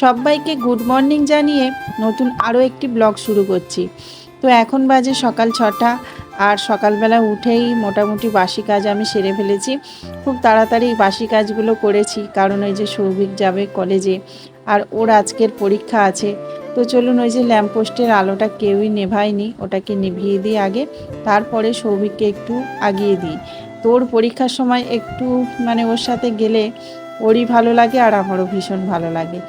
সবাইকে good morning জানিয়ে নতুন আরও একটি ব্লগ শুরু করছি। তো এখন বাজে সকাল ছটা, আর সকালবেলা উঠেই মোটামুটি বাসি কাজ আমি সেরে ফেলেছি। খুব তাড়াতাড়ি বাসি কাজগুলো করেছি, কারণ ওই যে সৌভিক যাবে কলেজে, আর ওর আজকের পরীক্ষা আছে। তো চলুন ওই যে ল্যাম্পপোস্টের আলোটা কেউই নেভায়নি, ওটাকে নিভিয়ে দিই আগে, তারপরে সৌভিককে একটু আগিয়ে দিই। তো ওর পরীক্ষার সময় একটু মানে ওর সাথে গেলে ওরই ভালো লাগে আর আমারও ভীষণ ভালো লাগে।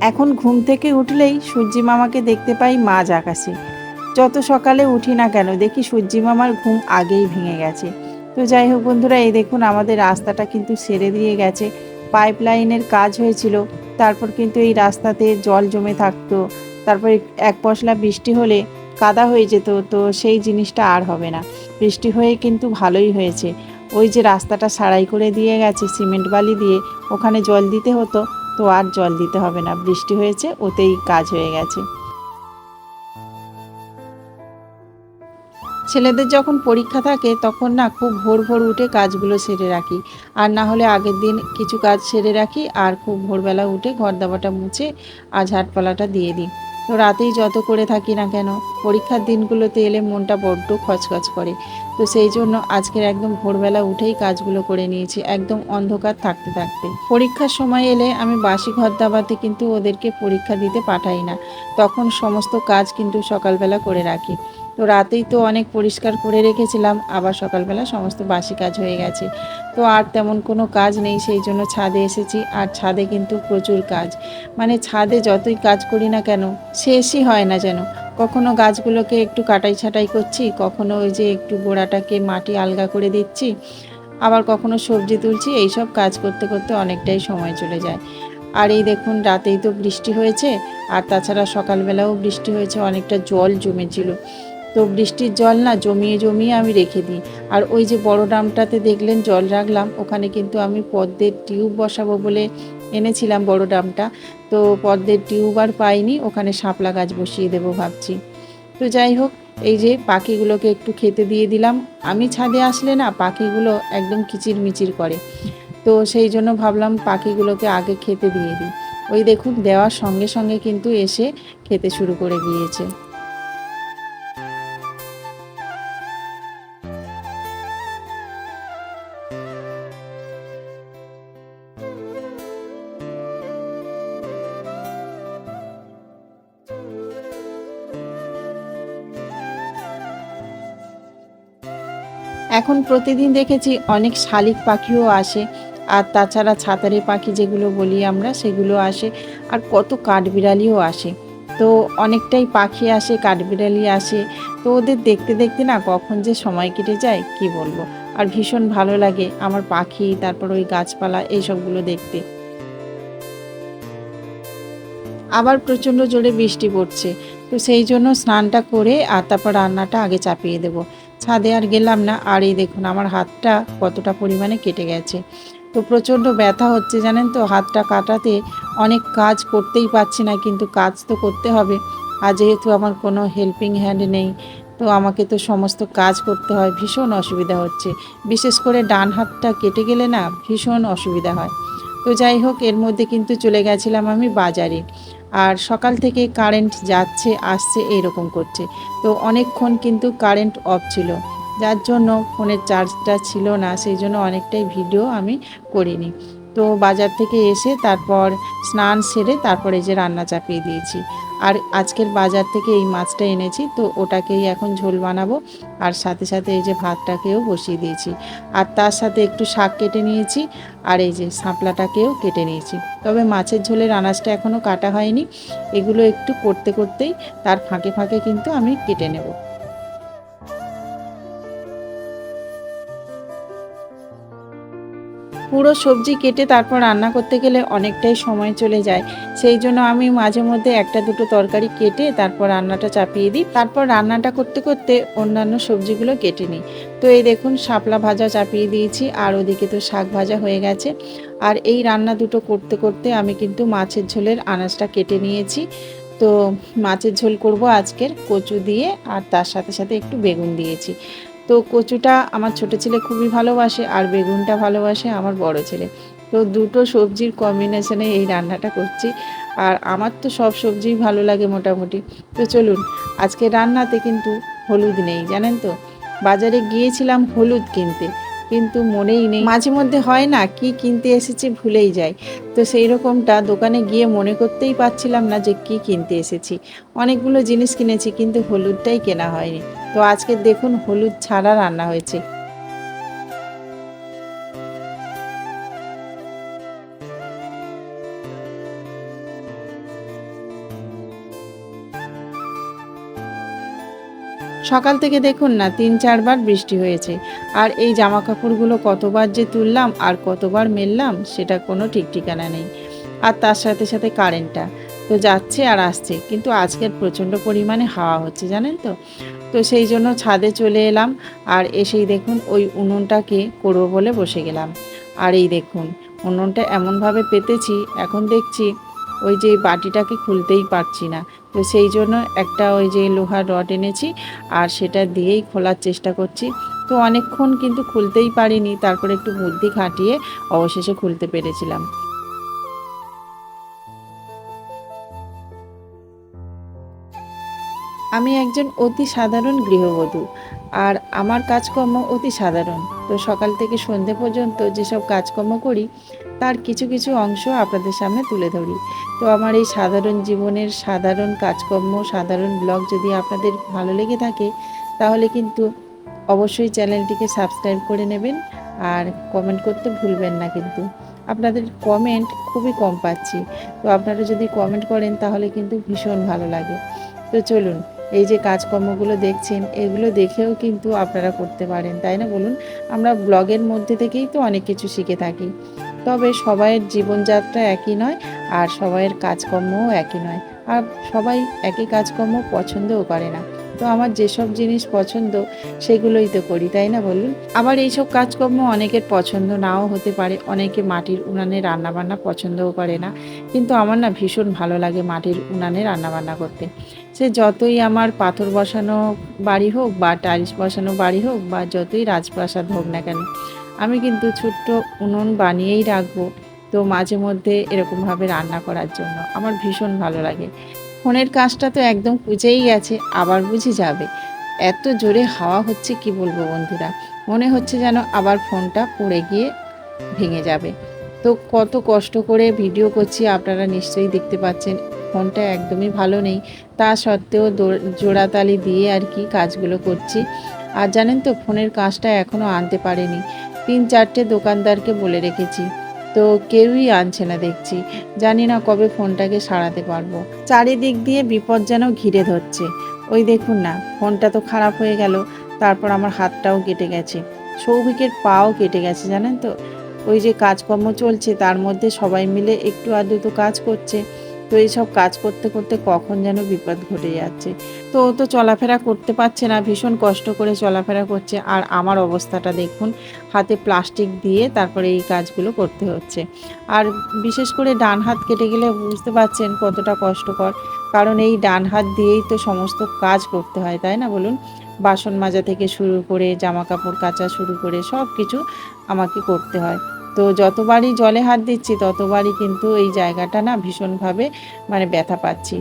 এখন ঘুম থেকে উঠলেই সূর্যি মামাকে দেখতে পাই মাঝ আকাশে। যত সকালে উঠি না কেন দেখি সূর্যি মামার ঘুম আগেই ভেঙে গেছে। তো যাই হোক বন্ধুরা, এই দেখুন আমাদের রাস্তাটা কিন্তু সেরে দিয়ে গেছে। পাইপ লাইনের কাজ হয়েছিল, তারপর কিন্তু এই রাস্তাতে জল জমে থাকতো, তারপর এক পশলা বৃষ্টি হলে কাদা হয়ে যেত, তো সেই জিনিসটা আর হবে না। বৃষ্টি হয়ে কিন্তু ভালোই হয়েছে। ওই যে রাস্তাটা সারাই করে দিয়ে গেছে, সিমেন্ট বালি দিয়ে, ওখানে জল দিতে হতো তো আর জল দিতে হবে না। বৃষ্টি হয়েছে, ওতেই কাজ হয়ে গেছে। ছেলেদের যখন পরীক্ষা থাকে, তখন না খুব ভোর ভোর উঠে কাজগুলো সেরে রাখি। আর না হলে আগের দিন কিছু কাজ সেরে রাখি, আর খুব ভোরবেলা উঠে ঘর দাবাটা মুছে আর ঝাটপালাটা দিয়ে দিই। তো রাতেই যত করে থাকি না কেন, পরীক্ষার দিনগুলোতে এলে মনটা বড্ড খচখচ করে। তো সেই জন্য আজকের একদম ভোরবেলা উঠেই কাজগুলো করে নিয়েছি, একদম অন্ধকার থাকতে থাকতে। পরীক্ষার সময় এলে আমি বাসি ঘর দাবাতে কিন্তু ওদেরকে পরীক্ষা দিতে পাঠাই না। তখন সমস্ত কাজ কিন্তু সকালবেলা করে রাখি। তো রাতেই তো অনেক পরিষ্কার করে রেখেছিলাম, আবার সকালবেলা সমস্ত বাসি কাজ হয়ে গেছে। তো আর তেমন কোনো কাজ নেই, সেই জন্য ছাদে এসেছি, আর ছাদে কিন্তু প্রচুর কাজ। মানে ছাদে যতই কাজ করি না কেন, শেষই হয় না যেন। কখনো গাছগুলোকে একটু কাটাই ছাটাই করছি, কখনো ওই যে একটু গোড়াটাকে মাটি আলগা করে দিচ্ছি, আবার কখনো সবজি তুলছি, এইসব কাজ করতে করতে অনেকটাই সময় চলে যায়। আর এই দেখুন, রাতেই তো বৃষ্টি হয়েছে, আর তাছাড়া সকালবেলাও বৃষ্টি হয়েছে, অনেকটা জল জমেছিল। তো বৃষ্টির জল না জমিয়ে জমিয়ে আমি রেখে দিই। আর ওই যে বড় ড্রামটাতে দেখলেন, জল রাখলাম, ওখানে কিন্তু আমি পদ্মের টিউব বসাবো বলে এনেছিলাম বড় ড্রামটা তো পদ্মের টিউব আর পাইনি, ওখানে শাপলা গাছ বসিয়ে দেবো ভাবছি। তো যাই হোক, এই যে পাখিগুলোকে একটু খেতে দিয়ে দিলাম। আমি ছাদে আসলে না পাখিগুলো একদম কিচির মিচির করে। তো সেই জন্য ভাবলাম পাখিগুলোকে আগে খেতে দিয়ে দিই। ওই দেখুন, দেওয়ার সঙ্গে সঙ্গে কিন্তু এসে খেতে শুরু করে গিয়েছে এখন প্রতিদিন দেখেছি অনেক শালিক পাখিও আসে। আর তাছাড়া ছাতারে পাখি যেগুলো বলি আমরা, সেগুলো আসে। আর কত কাঠবিড়ালিও আসে। তো অনেকটাই পাখি আসে, কাঠবিড়ালি আসে। তো ওদের দেখতে দেখতে না কখন যে সময় কেটে যায়, কি বলব? আর ভীষণ ভালো লাগে আমার পাখি, তারপর ওই গাছপালা, এইসবগুলো দেখতে। আবার প্রচণ্ড জোরে বৃষ্টি পড়ছে। তো সেই জন্য স্নানটা করে আর তারপর রান্নাটা আগে চাপিয়ে দেবো। ছাদে আর গেলাম না। আর এই দেখুন, আমার হাতটা কতটা পরিমাণে কেটে গেছে। তো প্রচণ্ড ব্যথা হচ্ছে, জানেন তো? হাতটা কাটাতে অনেক কাজ করতেই পারছি না, কিন্তু কাজ তো করতে হবে। আর যেহেতু আমার কোনো হেল্পিং হ্যান্ড নেই, তো আমাকে তো সমস্ত কাজ করতে হয়, ভীষণ অসুবিধা হচ্ছে। বিশেষ করে ডান হাতটা কেটে গেলে না ভীষণ অসুবিধা হয়। তো যাই হোক, এর মধ্যে কিন্তু চলে গেছিলাম আমি বাজারে। আর সকাল থেকে কারেন্ট যাচ্ছে, আসছে, এইরকম করছে। তো অনেকক্ষণ কিন্তু কারেন্ট অফ ছিল। যার জন্য ফোনের চার্জটা ছিল না, সেই জন্য অনেকটাই ভিডিও আমি করিনি। তো বাজার থেকে এসে তারপর স্নান সেরে তারপরে যে রান্না চাপিয়ে দিয়েছি। আর আজকের বাজার থেকে এই মাছটা এনেছি, তো ওটাকেই এখন ঝোল বানাবো। আর সাথে সাথে এই যে ভাতটাকেও বসিয়ে দিয়েছি। আর তার সাথে একটু শাক কেটে নিয়েছি, আর এই যে সাঁপলাটাকেও কেটে নিয়েছি। তবে মাছের ঝোলের আনাজটা এখনও কাটা হয়নি। এগুলো একটু করতে করতেই তার ফাঁকে ফাঁকে কিন্তু আমি কেটে নেব। পুরো সবজি কেটে তারপর রান্না করতে গেলে অনেকটাই সময় চলে যায়। সেই জন্য আমি মাঝে মধ্যে একটা দুটো তরকারি কেটে তারপর রান্নাটা চাপিয়ে দিই। তারপর রান্নাটা করতে করতে অন্যান্য সবজিগুলো কেটে নিই। তো এই দেখুন, শাপলা ভাজা চাপিয়ে দিয়েছি, আর ওদিকে তো শাক ভাজা হয়ে গেছে। আর এই রান্না দুটো করতে করতে আমি কিন্তু মাছের ঝোলের আনাজটা কেটে নিয়েছি। তো মাছের ঝোল করব আজকের কচু দিয়ে, আর তার সাথে সাথে একটু বেগুন দিয়েছি। তো কচুটা আমার ছোট ছেলে খুবই ভালোবাসে আর বেগুনটা ভালোবাসে আমার বড় ছেলে। তো দুটো সবজির কম্বিনেশনে এই রান্নাটা করছি। আর আমার তো সব সবজিই ভালো লাগে মোটামুটি। তো চলুন, আজকে রান্নাতে কিন্তু হলুদ নেই, জানেন তো? বাজারে গিয়েছিলাম হলুদ কিনতে, কিন্তু মনেই নেই। মাঝে মধ্যে হয় না, কি কিনতে এসেছি ভুলেই যাই। তো সেই রকমটা দোকানে গিয়ে মনে করতেই পারছিলাম না যে কি কিনতে এসেছি। অনেকগুলো জিনিস কিনেছি, কিন্তু হলুদটাই কেনা হয়নি। তো আজকে দেখুন হলুদ ছাড়া রান্না হয়েছে। সকাল থেকে দেখুন না, তিন চারবার বৃষ্টি হয়েছে। আর এই জামা কাপড়গুলো কতবার যে তুললাম আর কতবার মেললাম, সেটা কোনো ঠিক ঠিকানা নেই। আর তার সাথে সাথে কারেন্টটা তো যাচ্ছে আর আসছে, কিন্তু আজকের প্রচণ্ড পরিমাণে হাওয়া হচ্ছে, জানেন তো? তো সেই জন্য ছাদে চলে এলাম আর এসেই দেখুন ওই উনুনটাকে করব বলে বসে গেলাম। আর এই দেখুন, উনুনটা এমনভাবে পেতেছি, এখন দেখছি ওই যে বাটিটাকে খুলতেই পারছি না। তো সেই জন্য একটা ওই যে লোহার রড এনেছি আর সেটা দিয়েই খোলার চেষ্টা করছি। তো অনেকক্ষণ কিন্তু খুলতেই পারিনি, তারপরে একটু বুদ্ধি খাটিয়ে অবশেষে খুলতে পেরেছিলাম। আমি একজন অতি সাধারণ গৃহবধূ, আর আমার কাজকর্ম অতি সাধারণ। তো সকাল থেকে সন্ধে পর্যন্ত যেসব কাজকর্ম করি, তার কিছু কিছু অংশ আপনাদের সামনে তুলে ধরি। তো আমার এই সাধারণ জীবনের সাধারণ কাজকর্ম, সাধারণ ব্লগ যদি আপনাদের ভালো লেগে থাকে, তাহলে কিন্তু অবশ্যই চ্যানেলটিকে সাবস্ক্রাইব করে নেবেন আর কমেন্ট করতে ভুলবেন না কিন্তু। আপনাদের কমেন্ট খুবই কম পাচ্ছি। তো আপনারা যদি কমেন্ট করেন, তাহলে কিন্তু ভীষণ ভালো লাগে। তো চলুন এই যে কাজকর্মগুলো দেখছেন, এগুলো দেখেও কিন্তু আপনারা করতে পারেন, তাই না বলুন? আমরা ব্লগের মধ্যে থেকেই তো অনেক কিছু শিখে থাকি। তবে সবাইয়ের জীবনযাত্রা একই নয়, আর সবাইয়ের কাজকর্মও একই নয়, আর সবাই একই কাজকর্ম পছন্দও করে না। তো আমার যেসব জিনিস পছন্দ, সেগুলোই তো করি, তাই না বলুন? আবার এইসব কাজকর্ম অনেকের পছন্দ নাও হতে পারে, অনেকে মাটির উনানে রান্নাবান্না পছন্দও করে না, কিন্তু আমার না ভীষণ ভালো লাগে মাটির উনানে রান্নাবান্না করতে। সে যতই আমার পাথর বসানো বাড়ি হোক, বা টাইলস বসানো বাড়ি হোক, বা যতই রাজপ্রাসাদ হোক না কেন, আমি কিন্তু ছোট্ট উনুন বানিয়েই রাখব, তো মাঝে মধ্যে এরকমভাবে রান্না করার জন্য আমার ভীষণ ভালো লাগে। ফোনের কাজটা তো একদম কুচেই গেছে, আবার বুঝি যাবে। এত জোরে হাওয়া হচ্ছে কি বলব বন্ধুরা? মনে হচ্ছে যেন আবার ফোনটা পড়ে গিয়ে ভেঙে যাবে। তো কত কষ্ট করে ভিডিও করছি, আপনারা নিশ্চয়ই দেখতে পাচ্ছেন, ফোনটা একদমই ভালো নেই। তা সত্ত্বেও জোড়াতালি দিয়ে আর কি কাজগুলো করছি। আর জানেন তো, ফোনের কাজটা এখনও আনতে পারেনি। তিন চারটে দোকানদারকে বলে রেখেছি। তো কেউই আনছে না দেখছি। জানি না কবে ফোনটাকে সারাতে পারব। চারিদিক দিয়ে বিপদ যেন ঘিরে ধরছে। ওই দেখুন না, ফোনটা তো খারাপ হয়ে গেল। তারপর আমার হাতটাও কেটে গেছে। সৌভিকের পাও কেটে গেছে, জানেন তো? ওই যে কাজকর্ম চলছে, তার মধ্যে সবাই মিলে একটু আধটু কাজ করছে। তো এইসব কাজ করতে করতে কখন যেন বিপদ ঘটে যাচ্ছে। তো ও তো চলাফেরা করতে পারছে না, ভীষণ কষ্ট করে চলাফেরা করছে। আর আমার অবস্থাটা দেখুন, হাতে প্লাস্টিক দিয়ে তারপরে এই কাজগুলো করতে হচ্ছে। আর বিশেষ করে ডান হাত কেটে গেলে বুঝতে পারছেন কতটা কষ্টকর। কারণ এই ডান হাত দিয়েই তো সমস্ত কাজ করতে হয়, তাই না বলুন? বাসন মাজা থেকে শুরু করে জামা কাপড় কাচা শুরু করে সব কিছু আমাকে করতে হয়। তো যতবারই জলে হাত দিচ্ছি, ততবারই কিন্তু এই জায়গাটা না ভীষণভাবে মানে ব্যথা পাচ্ছি।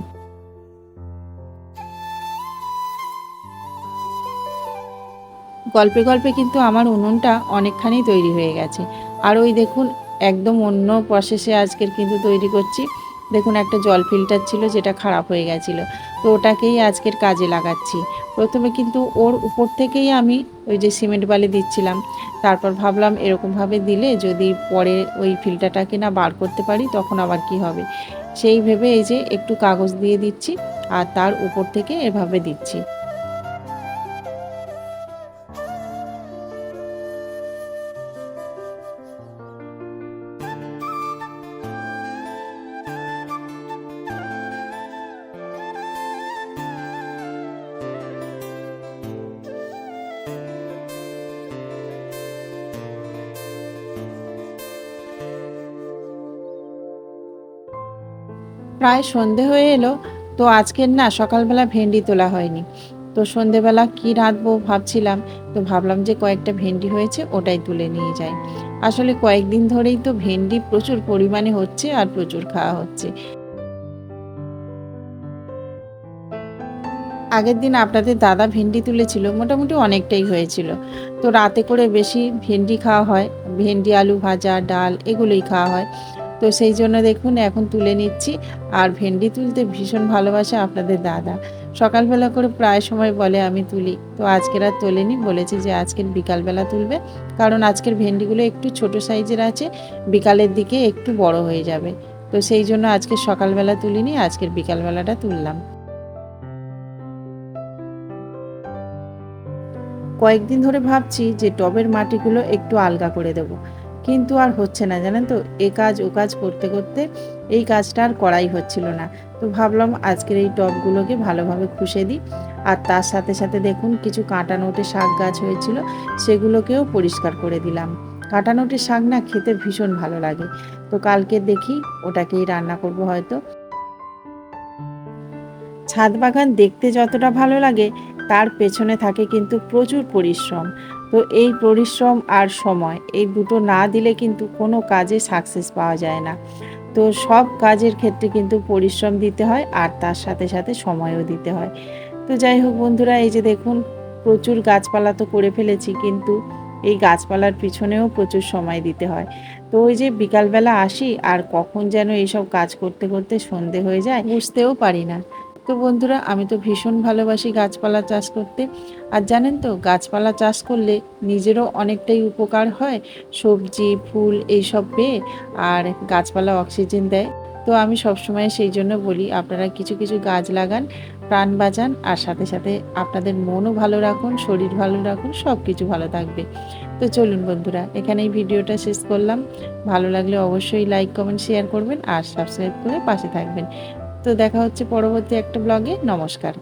গল্পে গল্পে কিন্তু আমার উনুনটা অনেকখানি তৈরি হয়ে গেছে। আর ওই দেখুন, একদম অন্য প্রসেসে আজকের কিন্তু তৈরি করছি। দেখুন, একটা জল ফিল্টার ছিল যেটা খারাপ হয়ে গেছিল। তো ওটাকেই আজকের কাজে লাগাচ্ছি। প্রথমে কিন্তু ওর উপর থেকেই আমি ওই যে সিমেন্ট বালি দিচ্ছিলাম। তারপর ভাবলাম এরকমভাবে দিলে যদি পরে ওই ফিল্টারটাকে না বার করতে পারি, তখন আবার কি হবে? সেই ভেবে এই যে একটু কাগজ দিয়ে দিচ্ছি আর তার উপর থেকে এভাবে দিচ্ছি। প্রায় সন্ধে হয়ে এলো, তো আজকের না সকালবেলা ভেন্ডি তোলা হয়নি। তো সন্ধেবেলা কি রাঁধবো ভাবছিলাম, তো ভাবলাম যে কয়েকটা ভেন্ডি হয়েছে ওটাই তুলে নিয়ে যাই। আসলে কয়েকদিন ধরেই তো ভেন্ডি প্রচুর পরিমাণে হচ্ছে আর প্রচুর খাওয়া হচ্ছে। আগের দিন আপনাদের দাদা ভেন্ডি তুলেছিল, মোটামুটি অনেকটাই হয়েছিল। তো রাতে করে বেশি ভেন্ডি খাওয়া হয়, ভেন্ডি, আলু ভাজা, ডাল এগুলোই খাওয়া হয়। তো সেই জন্য দেখুন, এখন তুলে নিচ্ছি। আর ভেন্ডি তুলতে ভীষণ ভালোবাসে আপনাদের দাদা। সকালবেলা করে প্রায় সময় বলে, আমি তুলি। তো আজকের আর তোলেনি। বলেছে যে আজকের বিকালবেলা তুলবে। কারণ আজকের ভেন্ডিগুলো একটু ছোট সাইজের আছে, বিকালের দিকে একটু বড় হয়ে যাবে। তো সেই জন্য আজকে সকালবেলা তুলিনি, আজকের বিকালবেলাটা তুললাম। কয়েকদিন ধরে ভাবছি যে, টবের মাটিগুলো একটু আলগা করে দেব। কিন্তু আর হচ্ছে না, জানেন তো? এ কাজ, ও কাজ করতে করতে এই কাজটা আর করাই হচ্ছিল না। তো ভাবলাম আজকের এই টবগুলোকে ভালোভাবে খুশে দিই। আর তার সাথে সাথে দেখুন কিছু কাঁটা নোটে শাক গাছ হয়েছিল, সেগুলোকেও পরিষ্কার করে দিলাম। কাঁটা নোটে শাক না খেতে ভীষণ ভালো লাগে। তো কালকে দেখি ওটাকেই রান্না করব হয়তো। ছাদ বাগান দেখতে যতটা ভালো লাগে, তার পেছনে থাকে কিন্তু প্রচুর পরিশ্রম। তো এই পরিশ্রম আর সময়, এই দুটো না দিলে কিন্তু কোনো কাজে সাকসেস পাওয়া যায় না। তো সব কাজের ক্ষেত্রে কিন্তু পরিশ্রম দিতে হয় আর তার সাথে সাথে সময়ও দিতে হয়। তো যাই হোক বন্ধুরা, এই যে দেখুন, প্রচুর গাছপালা তো করে ফেলেছি কিন্তু এই গাছপালার পিছনেও প্রচুর সময় দিতে হয়। তো ওই যে বিকালবেলা আসি আর কখন যেন এইসব কাজ করতে করতে সন্ধে হয়ে যায় বুঝতেও পারি না। তো বন্ধুরা, আমি তো ভীষণ ভালোবাসি গাছপালা চাষ করতে। আর জানেন তো, গাছপালা চাষ করলে নিজেরও অনেকটাই উপকার হয়, সবজি, ফুল এইসব পেয়ে, আর গাছপালা অক্সিজেন দেয়। তো আমি সবসময় সেই জন্য বলি, আপনারা কিছু কিছু গাছ লাগান, প্রাণ বাঁচান, আর সাথে সাথে আপনাদের মনও ভালো রাখুন, শরীর ভালো রাখুন সব কিছু ভালো থাকবে। তো চলুন বন্ধুরা, এখানেই ভিডিওটা শেষ করলাম। ভালো লাগলে অবশ্যই লাইক কমেন্ট শেয়ার করবেন, আর সাবস্ক্রাইব করে পাশে থাকবেন। তো দেখা হচ্ছে পরবর্তী একটা ব্লগে নমস্কার।